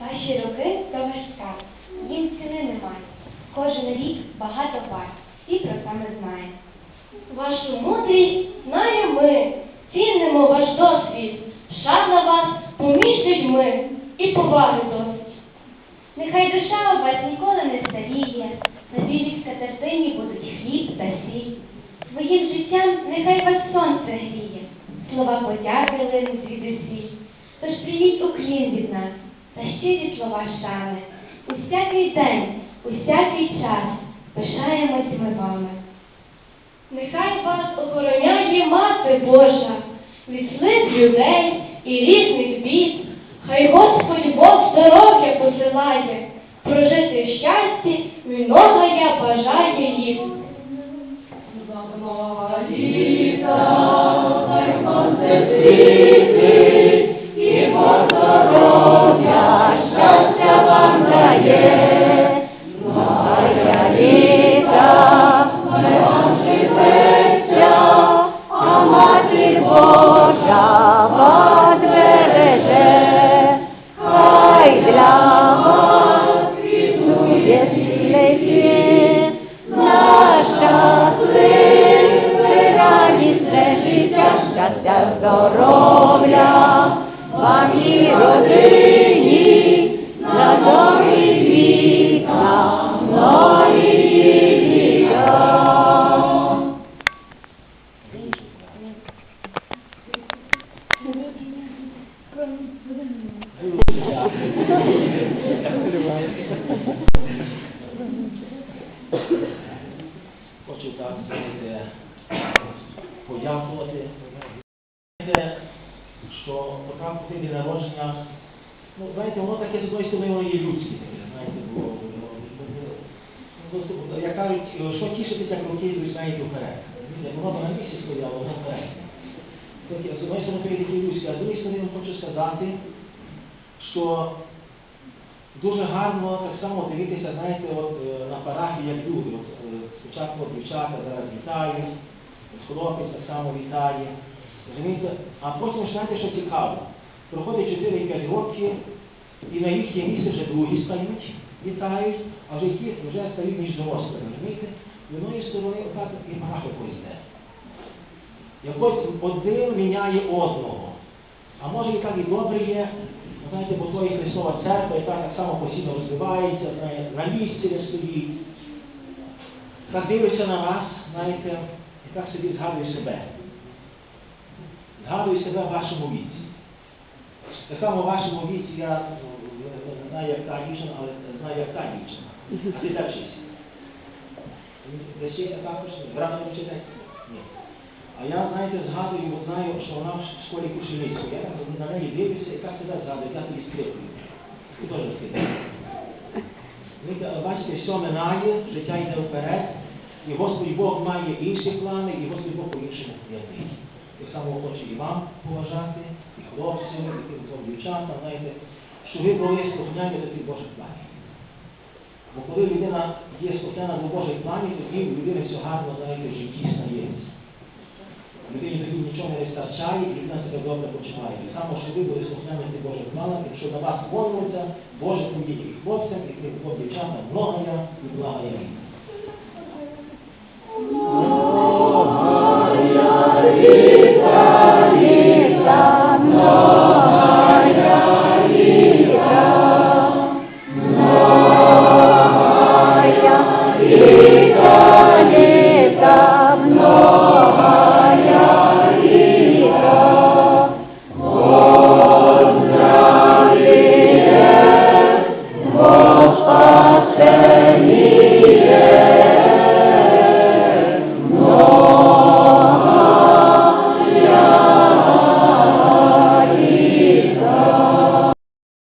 Ваші роки то ваш скарб, їм ціни немає. Кожен рік багато варт, всі про це ми знаємо. Вашу мудрість знаємо ми, цінимо ваш досвід. Шана вас поміж людьми і поваги досить. Нехай душа у вас ніколи не старіє, на білій скатертині будуть хліб та сіль. Своїм життям нехай вас сонце гріє, слова подяки линуть звідусіль. Тож прийміть уклін від нас та щирі слова шани. У всякий день, у всякий час пишаємось ми вами. Нехай вас охороняє Мати Божа від злих людей і різних бід. Хай Господь Бог здоров'я посилає, прожити в щасті я бажаю їм. Хай щастя, здоров'я, вам і родині, на домі вікна, нові літа. Хочу так знаєте, подякувати. Знаєте, що в день народження, ну, знаєте, воно таке з одної сторони є людське, знаєте, бо, як кажуть, що тішитися, як роки йдуть, знаєте, вперед. Воно на місці стояло, воно вперед. Таке, З одної сторони, таке людське, а з другої сторони, хочу сказати, що Дуже гарно так само дивитися, знаєте, от е, на парафії, як люди. От, е, спочатку дівчата зараз вітають, хлопець так само вітає. Розумієте? А потім знаєте, що цікаво. Проходить 4-5 років, і на їхнє місце вже другі стають, вітають, а вже ті вже стають між дорослими. Розумієте? З одної сторони отак і парафія поїзде. Якось один міняє одного. А може і так і добре є, знаєте, бо твоя Христова церква, яка так само постійно розвивається, на місці не стоїть. Так дивиться на вас, знаєте, і так собі згадує себе. Згадує себе в вашому віці. Так само в вашому віці я ну, не знаю, як та дівчина, але знаю, як та дівчина. А ти де вчишся? Також? Не вчите? Ні. А я, знаєте, згадую, от знаю, що вона в школі Кушелицької. Я на неї дивлюся і так себе згадую, я тобі скрипую. Ти теж скрипуєш. Бачите, все минає, життя йде вперед, і Господь Бог має інші плани, і Господь Бог по-іншому діє. Так само хочу і вам поважати, і хлопців, і тим дівчатам, знаєте, що ви були слухняні до тих Божих планів. Бо коли людина є слухняна до Божих планів, тоді у людини все гарно, знаєте, в житті стається. Людині тоді нічого не вистачає, і людина себе добре почуває. І саме, що ви були слухняні до Божих планів, якщо на вас молиться, Боже подіть і хлопцям, і тим двом дівчатам, многая і благая